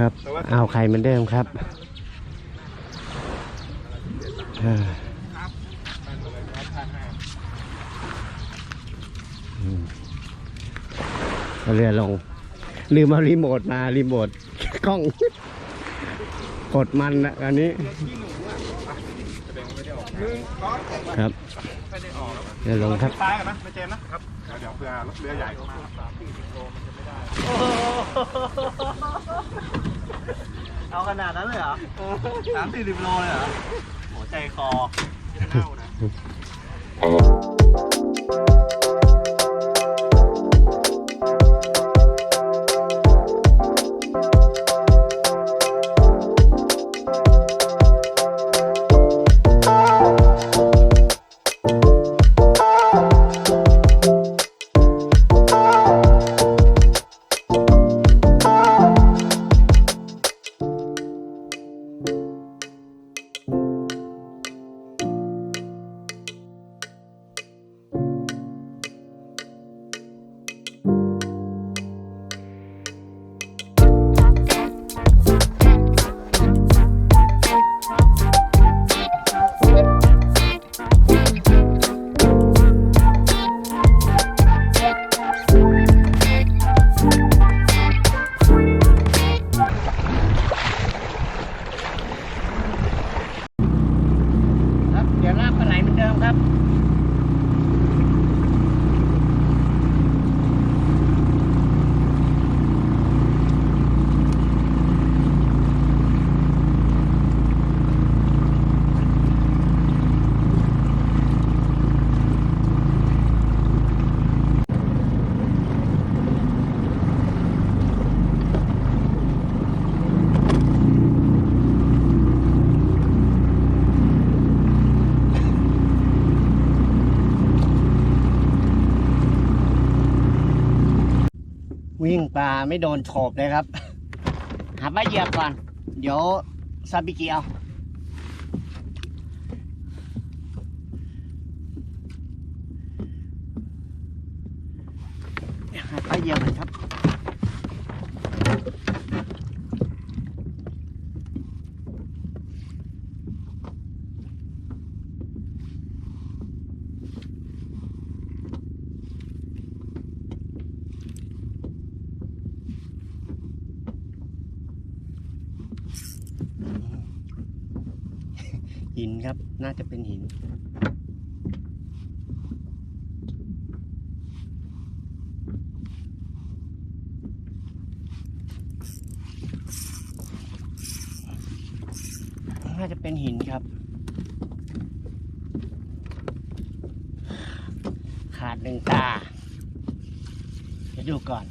ครับเอาไข่เหมือนเดิมครับเรือลง ลืมเอารีโมทมารีโมทกล้อง กดมันนะอันนี้ ครับเรือลงครับซ้ายกันนะไม่เจมนะครับ เดี๋ยวเพื่อเรือใหญ่เข้ามา เอาขนาดนั้นเลยเหรอสามสี่สิบโลเลยเหรอโหใจคอเน่านะ วิ่งปลาไม่โดนโฉบเลยครับ หาปลาเหยียบก่อน เดี๋ยวซาบิกิเอาหาปลาเหยียบก่อนครับ หินครับ น่าจะเป็นหิน น่าจะเป็นหินครับ ขาดหนึ่งตา เดี๋ยวดูก่อน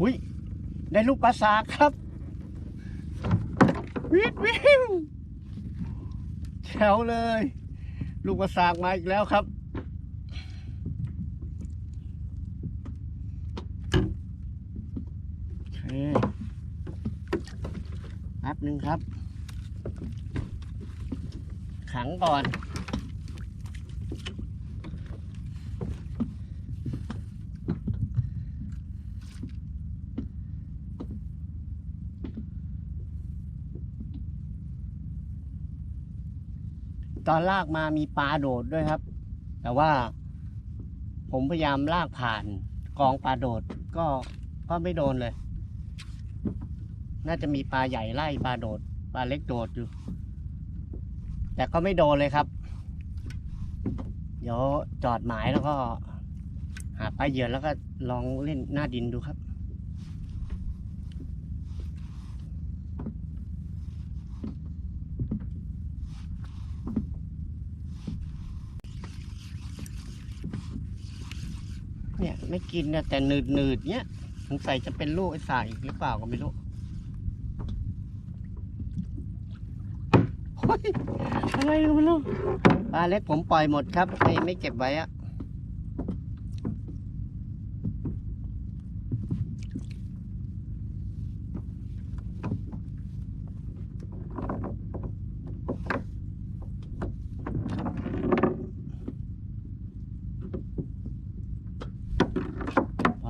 อุ้ยได้ลูกปลาสาครับ วิววิวแถวเลย ลูกกระสากมาอีกแล้วครับ โอเคแป๊บหนึ่งครับ ขังก่อน ตอนลากมามีปลาโดดด้วยครับ แต่ว่า ผมพยายามลากผ่านกองปลาโดดก็ก็ไม่โดนเลย น่าจะมีปลาใหญ่ไล่ปลาโดด ปลาเล็กโดดอยู่ แต่ก็ไม่โดนเลยครับ เดี๋ยวจอดหมายแล้วก็ หาปลาเหยื่อแล้วก็ลองเล่นหน้าดินดูครับ ไม่กินนะแต่หนืดหนืดเนี้ยสงสัยจะเป็นลูกไอ้สายอีกหรือเปล่าก็ไม่รู้เฮ้ยอะไรก็ไม่รู้ปลาเล็กผมปล่อยหมดครับไม่ไม่เก็บไว้อะ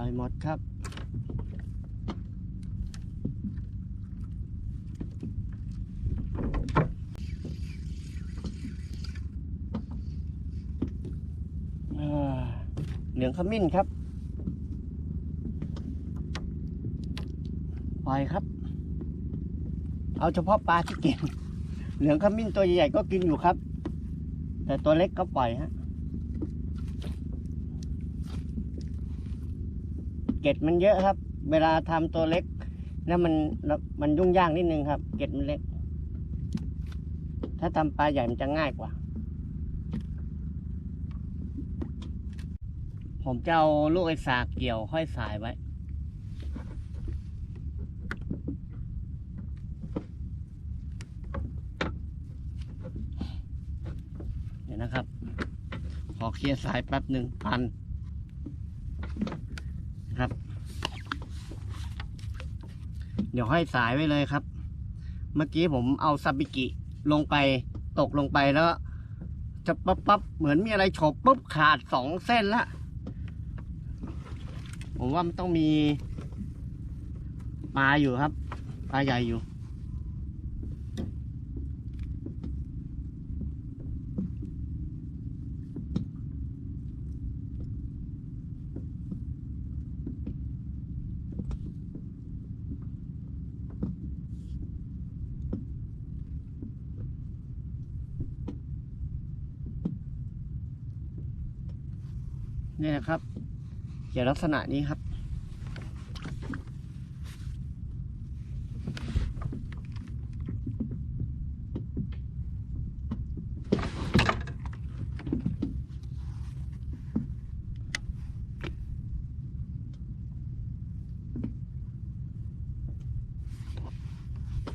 อยหมดครับ อ่าเหลื องขมิ้นครับ ปล่อยครับ เอาเฉพาะปลาที่กิน เหลืองขมิ้นตัวใหญ่ๆก็กินอยู่ครับ แต่ตัวเล็กก็ปล่อยฮะ เกล็ดมันเยอะครับ เวลาทำตัวเล็กนะมันมันยุ่งยากนิดนึงครับ เกล็ดมันเล็ก ถ้าทำปลาใหญ่มันจะง่ายกว่า ผมจะเอาลูกไอ้สากเกี่ยวห้อยสายไว้เดี๋ยวนะครับ ขอเคลียร์สายแป๊บหนึ่งพันนะครับ เดี๋ยวห้อยสายไว้เลยครับ เมื่อกี้ผมเอาซาบิกิลงไปตกลงไปแล้วจะปั๊บปั๊บเหมือนมีอะไรฉบปุ๊บขาดสองเส้นละ ผมว่ามันต้องมีปลาอยู่ครับปลาใหญ่อยู่นี่นะครับ เขียนลักษณะนี้ครับ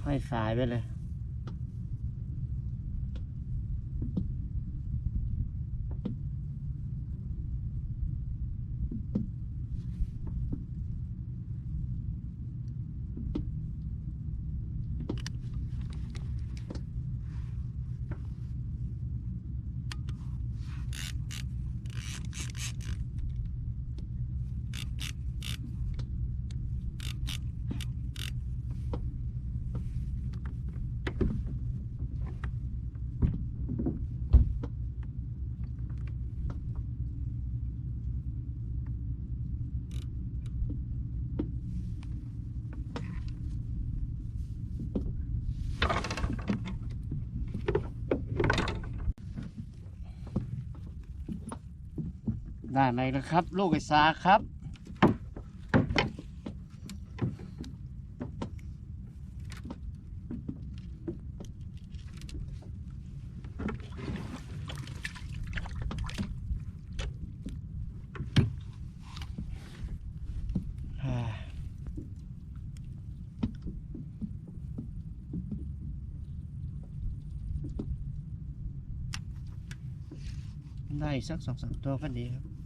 ให้สายไปเลย ได้ไหมนะครับ ลูกไอซาครับ ได้สักสองสามตัวก็ดีครับ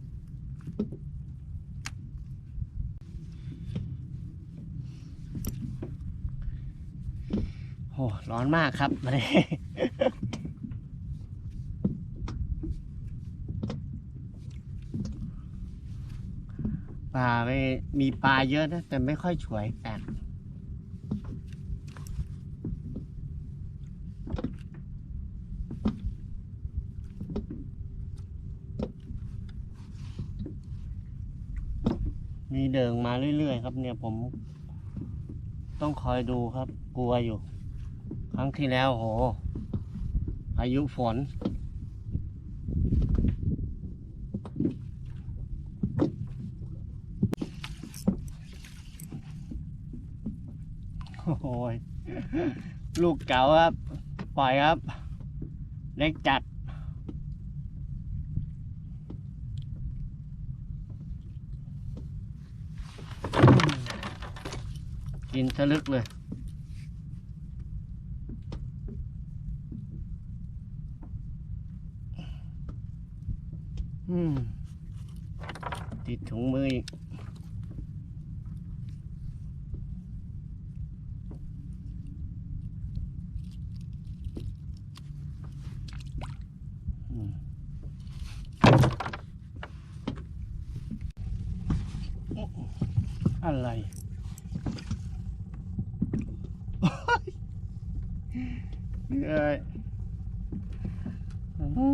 ร้อนมากครับมาเลยปลาไม่มีปลาเยอะนะ แต่ไม่ค่อยฉวยแปลกมีเดิงมาเรื่อยๆครับเนี่ยผมต้องคอยดูครับ กลัวอยู่ รั้งที่แล้วโหพายุฝน โอ้ย ลูกเก๋าครับ ปล่อยครับ เล็กจัดกินทะลึกเลย ติดถุงมืออีกอืมอะไรเอ้ย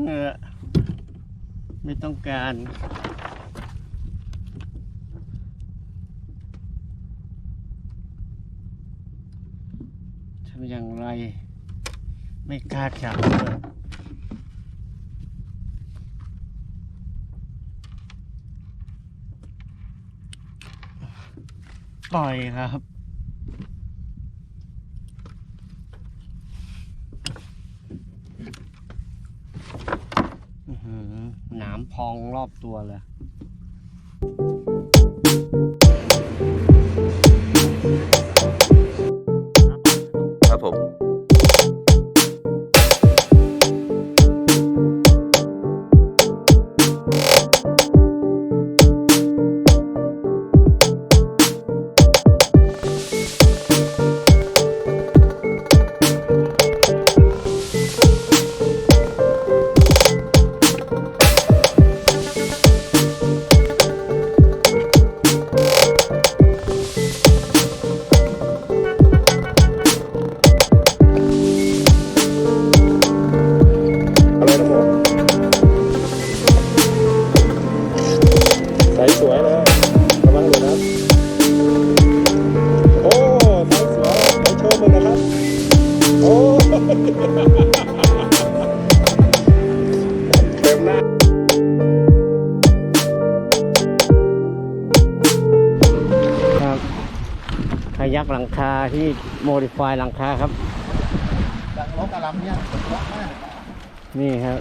เออ ไม่ต้องการ ทำอย่างไร ไม่กล้าจับเลยปล่อยครับ อื้อหือหนามพ องรอบตัวเลย โมดิฟายหลังคาครับดังรถกระลำเนี่ยรถมากนี่ครับ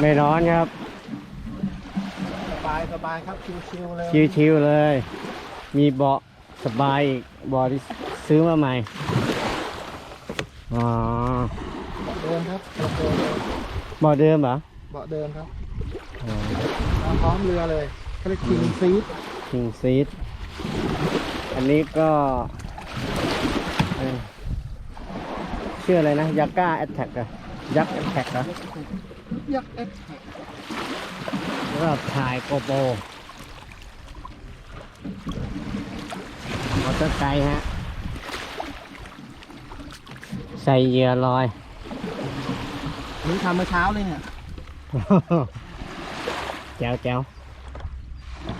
ไม่ร้อนครับ สบายสบายครับชิวๆเลยชิวๆเลย มีเบาะสบายอีกเบาะที่ซื้อมาใหม่ อ๋อเดิมครับเบาะเดิมเบาะเดิมเหรอเบาะเดิมครับอ๋อมาพร้อมเรือเลยเขาเรียกคิงซีดคิงซีดอันนี้ก็เอ่อ ชื่ออะไรนะยาก้าแอตแทกอะยักษ์แอตแทกเหรอยักษ์เอฟแล้วก็ถ่ายโกโปรมอเตอร์ไกด์ฮะ ใส่เหยื่อลอยนี่ทำเมื่อเช้าเลยเนี่ย แจ๋วแจ๋ว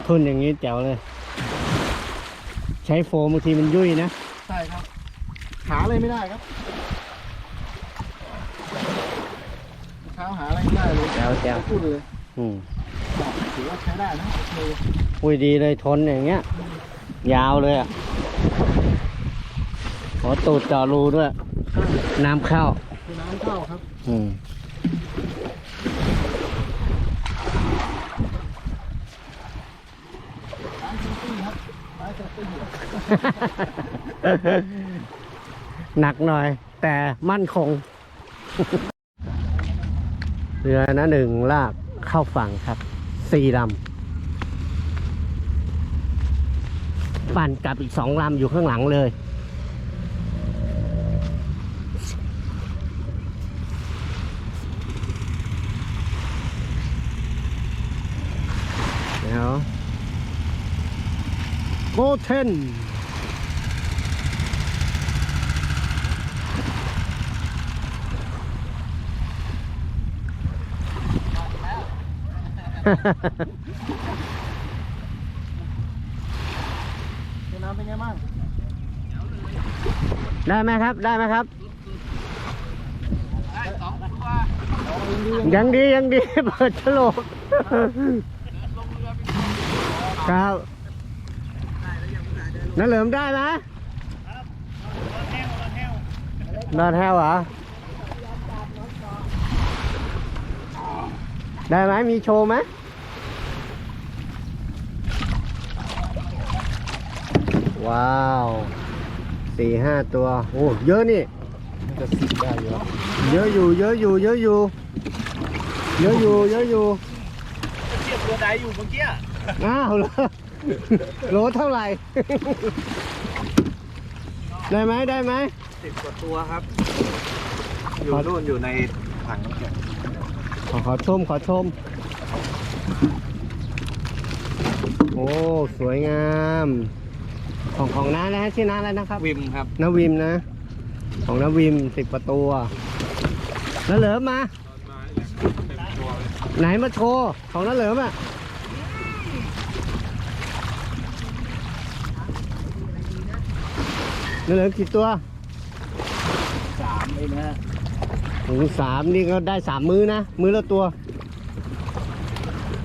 ทุนอย่างนี้แจ๋วเลย ใช้โฟมบางทีมันยุ่ยนะ ใช่ครับ หาอะไรไม่ได้ครับ เช้าหาอะไรไม่ได้เลยแจ๋วแจ๋ว พูดเลยอืมถือว่าใช้ได้นะโอเคอุ้ยดีเลยทนอย่างเงี้ย ยาวเลยอะหัวตูดเจาะรูด้วยน้ำเข้า คือน้ำเข้าครับอืมร้านเซฟตี้ครับร้านเซฟตี้หนักหน่อย แต่มั่นคง เรือนะหนึ่งลากเข้าฝั่งครับสี่ลำปั่นกลับอีกสองลำอยู่ข้างหลังเลยเดี๋ยวโกเทน นน้ำเป็นไงบ้างได้ไหมครับ ได้ไหมครับเอาเองดียังดียังดีเปิดฉลกครับนั่นเหลิมได้ไหมนอนแห้วเหรอ ได้ไหมมีโชว์ไหมว้าวสี่ห้าตัว โอ้เยอะนี่จะสิบได้อยู่แล้วเยอะอยู่ เยอะอยู่ เยอะอยู่ เยอะอยู่ เยอะอยู่เทียบตัวใดอยู่เมื่อกี้อ้าวเหรอโลเท่าไหร่ ได้ไหมได้ไหมสิบกว่าตัวครับ อยู่นู่นอยู่ในถังน้ำแข็ง ขอขอชมขอชม โอ้ สวยงาม ของของน้านะฮะชื่อน้าอะไรนะครับวิมครับนาวิมนะ ของนาวิมสิบประตูอะน้าเหลิมมา ไหนมาโชว์ของน้าเหลิมอะน้าเหลิมกี่ตัวสามเองนะ โอ้โหสามนี่ก็ได้สามมือนะ มือละตัว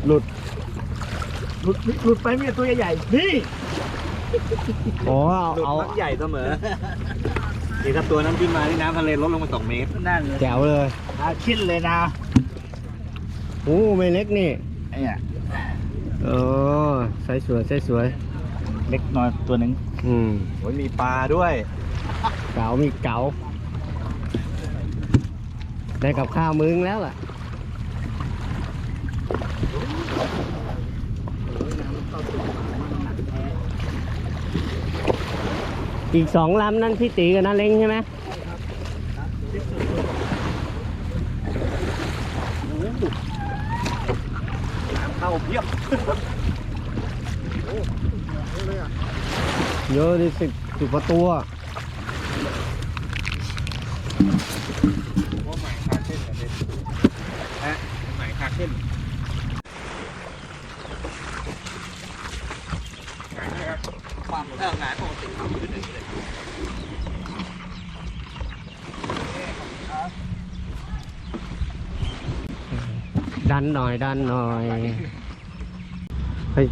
หลุด หลุดหลุดไปมีแต่ตัวใหญ่ๆนี่อ๋อเอาหลุดเอามักใหญ่เสมอนี่ถ้าตัวนั้นขึ้นมาที่น้ำทะเลลดลงมาสองเมตรนั่นเลยแจ๋วเลยอาชิ้นเลยนะโอ้ไม่เล็กนี่ไอ้เนี่ยเออใสสวยใสสวย เล็กน้อยตัวหนึ่งอืมโอ้ยมีปลาด้วย เก๋ามีเก๋า ได้กับข้าวมึงแล้วล่ะอีกสองลำนั่นพี่ตีกับน้าเล้งใช่ไหมเข้าเพียบเยอะดิสิบสิบกว่าตัว ว่าใหม่คาเช่นเหรอเด็ฮะใหม่คาเช่นใหม่นะครับ ความเออหงายปกติความขึ้นหนึ่งเลยดันหน่อยดันหน่อย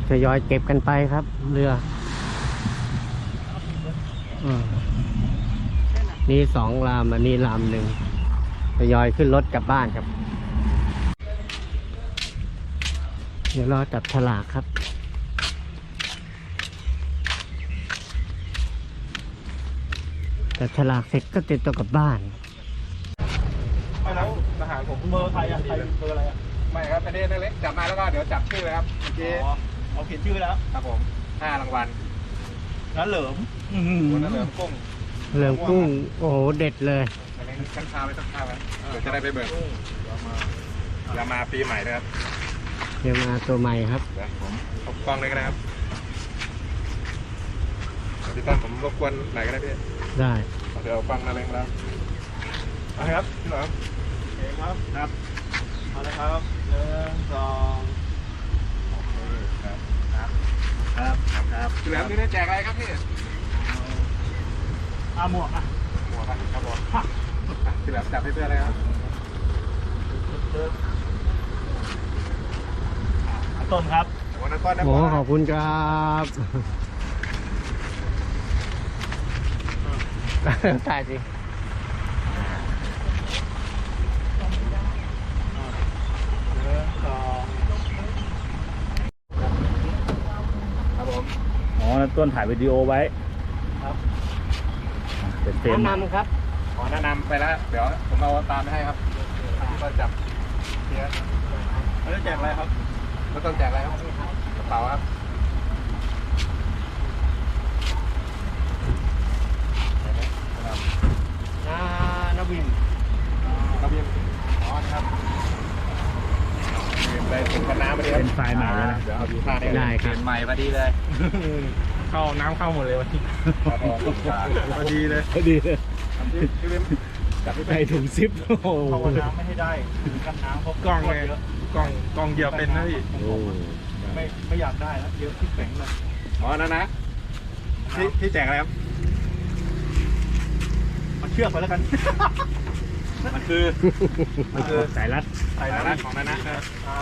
ทยอยเก็บกันไปครับ เรืออนี่สองลำอันนี้ลำหนึ่งทยอยขึ้นรถกลับบ้านครับ เดี๋ยวรอจับฉลากครับ จับฉลากเสร็จก็เตรียมตัวกลับบ้าน ไม่แล้วทหารผมเบอร์ใครอะใครเบอร์อะไรอะไม่ครับอันนี้นั่นเล็กจับมาแล้วก็เดี๋ยวจับชื่อเลยครับเมื่อกี้อ๋อเอาเขียนชื่อแล้วครับผมห้ารางวัลนั่นเหลิมคนนั้นเหลือกุ้งเหลืองกุ้ง โอ้โห เด็ดเลยอันนี้ชั้นคาไว้ชั้นคาไว้เดี๋ยวจะได้ไปเบิกอย่ามาปีใหม่นะครับเดี๋ยวมาตัวใหม่ครับ เดี๋ยวผมเอากล้องเลยก็ได้ครับพี่ต้นผมรบกวนไหนก็ได้พี่ ได้ เดี๋ยวเอากล้องมาเลยครับเอาเลยครับพี่หน่อยครับเองครับครับเอาเลยครับหนึ่งสองครับครับครับพี่แหลมนี่ได้แจกอะไรครับพี่อาหมวกอะหมวกครับครับผมอะพี่แหลมจับให้เพื่อนเลยครับอะต้นครับวันนั้นก้อนนะโอ้ขอบคุณครับ ถ่ายสิหนึ่งสองครับผมอ๋อต้นถ่ายวิดีโอไว้ครับเป็นเต็มแนะนำครับขอแนะนำไปแล้ว เดี๋ยวผมเอาตามไปให้ครับพี่ต้นจับเพียร์แล้วแจกอะไรครับแล้วต้นแจกอะไรครับกระเป๋าครับ นานาวินครับพี่อ๋อนะครับไปถึงกันน้ำพอดีครับเป็นไฟล์ใหม่แล้วนะ เดี๋ยวเอาดูท่านี้ได้ครับใหม่พอดีเลย เข้าน้ำเข้าหมดเลยวันนี้ครับผมพอดีเลยพอดีเลยพี่ลิมจับพี่ไปใส่ถุงซิปโอ้โหเข้าน้ำไม่ให้ได้กันน้ำเพราะกล้องไงเยอะกล้องกล้องเหยียบเป็นนะพี่ไม่ไม่อยากได้แล้วเยอะที่แข็งเลยอ๋อนั่นนะพี่พี่แจกอะไรครับมา เชือกไปแล้วกัน มันคือมันคือสายรัดสายรัดของนันนะอ่า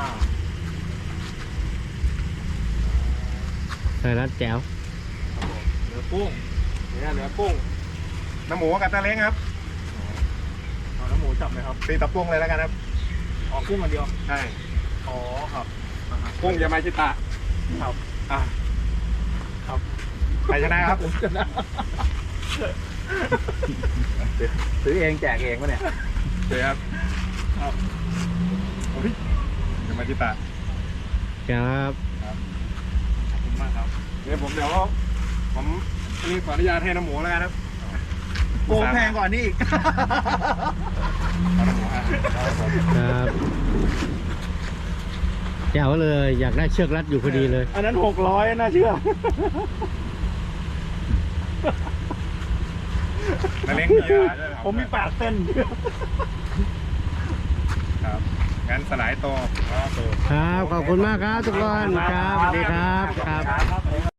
ใส่รัดแจ๋วเหลือกุ้งเนี่ยเหลือกุ้งน้ำหมูกับตาเล้งครับเอาน้ำหมูจับเลยครับตีตะปุ้งเลยแล้วกันครับอ๋อกุ้งอันเดียวใช่อ๋อครับกุ้งยามาชิตะครับอะครับใครชนะครับชนะ ซื้อเองแจกเองปะเนี่ยเดี๋ยวครับครับโอ้ยยามาชิตะครับขอบคุณมากครับเดี๋ยวผมเดี๋ยวผมนี่ขออนุญาตให้น้ำหมูแล้วกันครับโกแพงกว่านี้อีกเอาน้ำหมูอะครับผมครับแจ๋วเลยอยากได้เชือกรัดอยู่พอดีเลย อันนั้นหกร้อยน่าเชื่อ มาเล้งมียาด้วยผมมีแปดเส้น ครับงั้นสลายโตอ๋อโตครับ ขอบคุณมากครับทุกคน ครับ สวัสดีครับ ครับ